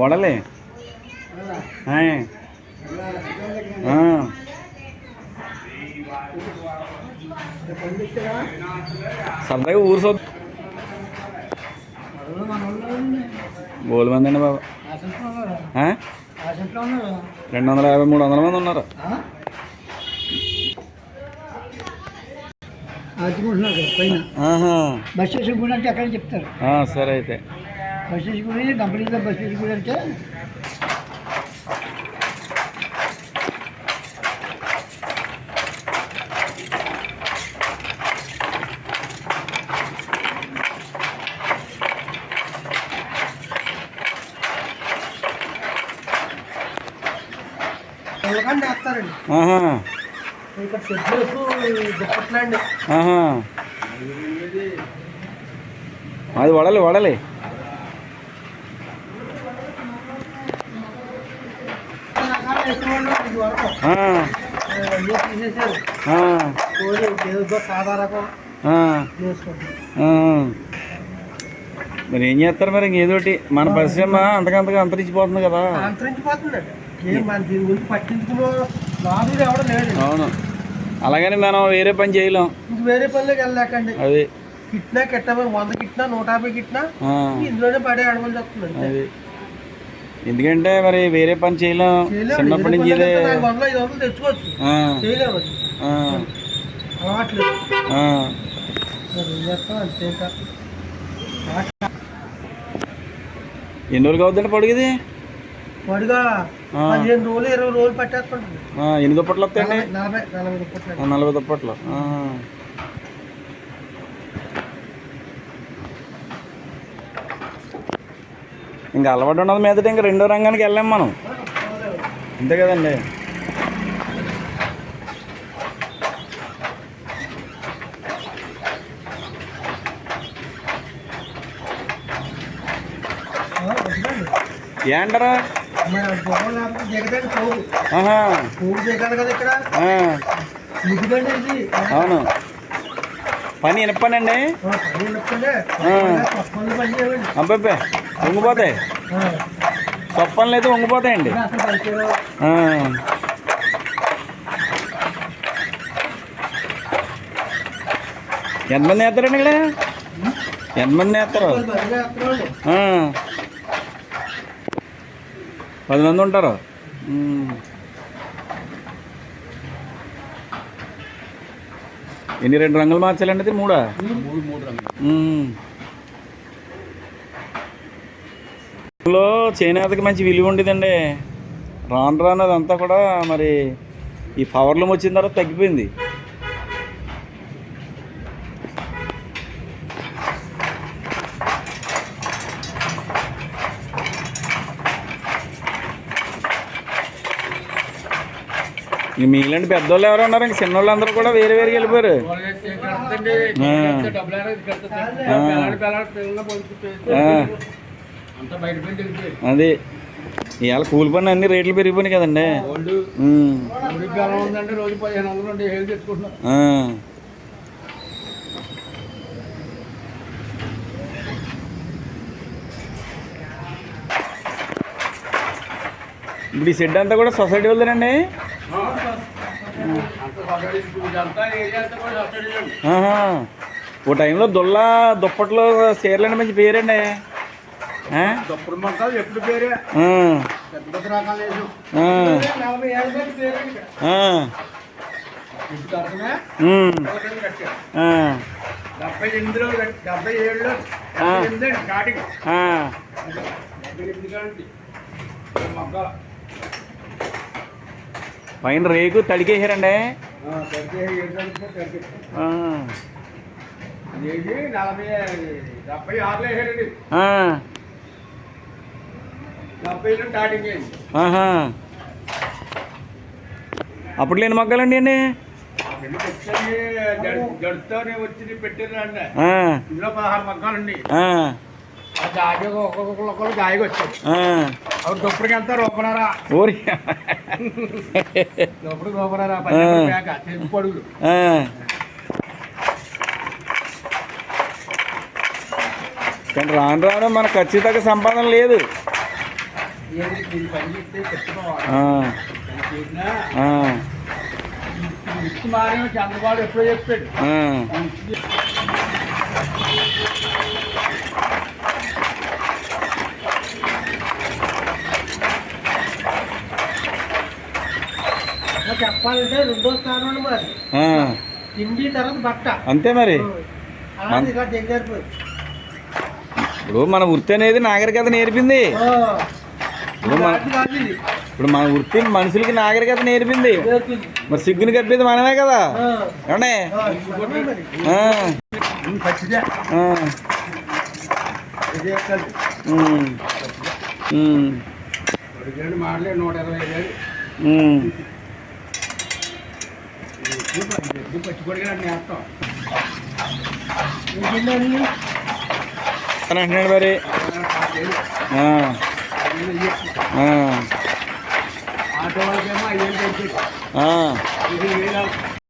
వడలే. సరదాగా ఊరు సొ బోలు మంది అండి బాబు? రెండు వందల యాభై మూడు వందల మంది ఉన్నారు. బస్ స్టేషన్ కూడా అంటే అక్కడ చెప్తారు సరే అయితే. బస్ స్టేషన్ కూడా కంపెనీలో బస్ స్టేషన్ కూడా అంటే. ఇక్కడ షెడ్లకు దుప్పట్లండి. అది వడలి వడలి ఇది వరకు ఆ, అన్నీ తీసేసారు ఆ, కోడి ఏదో సాదా రకం ఆ, వేసుకుంటారు ఆ. మరి ఏం చేస్తారు మరి ఇంకేదోటి మన పరిశ్రమ అంతకంతగా అంతరించిపోతుంది కదా. అవును. అలాగని మనం వేరే పని చేయలేం. వేరే పనిలోకి వెళ్ళలేకండి. అది. కిట్నా కిట్టమని వంద కిట్నా నూట యాభై కిట్నా ఇందులోనే పడే అడవలు చెప్తుంది అది. ఎందుకంటే మరి వేరే పని చేయలేం. చిన్నప్పటి నుంచి ఇదే. ఎన్ని రోజులు అవుతుందండి పొడిగిది. పదిహేను రోజులు ఇరవై రోజులు పట్టేస్తుంటుంది. ఎన్ని దుప్పట్లు వస్తాయండి? నలభై దుప్పట్లు. ఇంకా అలవాటు ఉన్నది మీదట ఇంకా రెండో రంగానికి వెళ్ళాం మనం. అంతే కదండి. ఏంటరా? అవును. పని చేయండి అబ్బాయి వంగిపోతాయి సొప్పన్లు అయితే వంగిపోతాయండి. ఎంతమంది వేస్తారండి ఇక్కడ? ఎంతమంది వేస్తారు? పది మంది ఉంటారు. ఎన్ని రెండు రంగులు మార్చాలండి ఇది మూడా? మూడు మూడు రంగులు. లో చేనేతకి మంచి విలువ ఉండేదండి. రాను రాను అదంతా కూడా మరి ఈ పవర్లూమ్ వచ్చిన తర్వాత తగ్గిపోయింది. మిగిలిన పెద్దోళ్ళు ఎవరు ఉన్నారు? ఇంక చిన్నోళ్ళు అందరూ కూడా వేరే వేరే వెళ్ళిపోయారు. ఆ. అది ఇవాళ కూలి పని అన్ని రేట్లు పెరిగిపోయినాయి కదండి. ఇప్పుడు ఈ షెడ్ అంతా కూడా సొసైటీ ఆహా. ఓ టైంలో దుల్ల దుప్పట్లో చీరలండి మంచి పేరండి. మొక్కలు ఎప్పుడు పేరే. పెద్ద రకాలు. నలభై ఏళ్ళ పేరే. డెబ్బై ఎనిమిదిలో కట్- డెబ్బై ఏడులో ఆ. డెబ్బై ఎనిమిది అండి స్టార్టింగ్. ఆ. డెబ్బై ఎనిమిది కాంటి మొక్కలు పైన రేకు తడికేసారండి నలభై డెబ్బై ఆరులో ఆ. డెబ్బైలో స్టార్టింగ్ అయింది ఆహా. అప్పుడు లేని అండి అండి మగ్గాలండి ఊరి. కానీ రాను రాను మన ఖచ్చితంగా సంపాదన లేదు. చంద్రబాబు ఎప్పుడో చెప్పాడు. ఆ. అలా చెప్పాలంటే రెండో స్థానం మరి. తిండి తర్వాత బట్ట. అంతే మరి. ఇప్పుడు మన వృత్తి అనేది నాగరికత నేర్పింది. ఇప్పుడు మన ఇప్పుడు మన వృత్తి మనుషులకి నాగరికత నేర్పింది. మరి సిగ్గుని కప్పేది మనమే కదా? ఆ, ఏమండే నూట ఇరవై అంటున్నాడు మరి. ఆటో వాళ్ళకేమో ఐదు వేలు